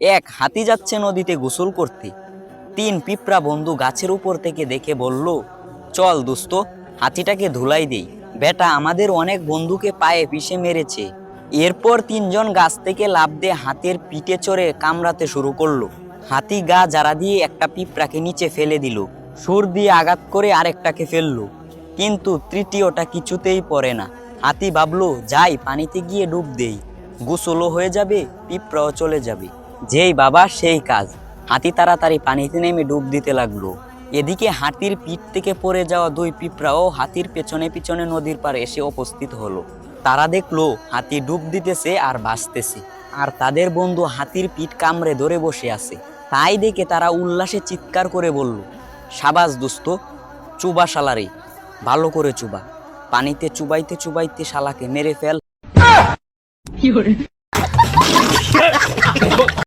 এক হাতি যাচ্ছে নদীতে গোসল করতে। তিন পিঁপড়া বন্ধু গাছের উপর থেকে দেখে বলল, চল দোস্ত, হাতিটাকে ধুলাই দেই। বেটা আমাদের অনেক বন্ধুকে পায়ে পিষে মেরেছে। এরপর তিনজন গাছ থেকে লাফ দিয়ে হাতের পিঠে চড়ে কামড়াতে শুরু করল। হাতি গা জারা দিয়ে একটা পিঁপড়াকে নিচে ফেলে দিল, সুর দিয়ে আঘাত করে আরেকটাকে ফেলল। কিন্তু তৃতীয়টা কিছুতেই পড়ে না। হাতি ভাবলো, যাই, পানিতে গিয়ে ডুব দেই। গোসলও হয়ে যাবে, পিঁপড়াও চলে যাবে। যেই বাবা সেই কাজ। হাতি তাড়াতাড়ি পানিতে নেমে ডুব দিতে লাগল। এদিকে হাতির পিঠ থেকে পড়ে যাওয়া দুই পিঁপড়াও হাতির পেছনে পিছনে নদীর পাড়ে এসে উপস্থিত হলো। তারা দেখল, হাতি ডুব দিতেছে আর বাঁচতেছে। আর তাদের বন্ধু হাতির পিঠ কামড়ে ধরে বসে আছে। তাই দেখে তারা উল্লাসে চিৎকার করে বলল, সাবাস দুস্ত, চুবা শালারে, ভালো করে চুবা। পানিতে চুবাইতে চুবাইতে শালাকে মেরে ফেল।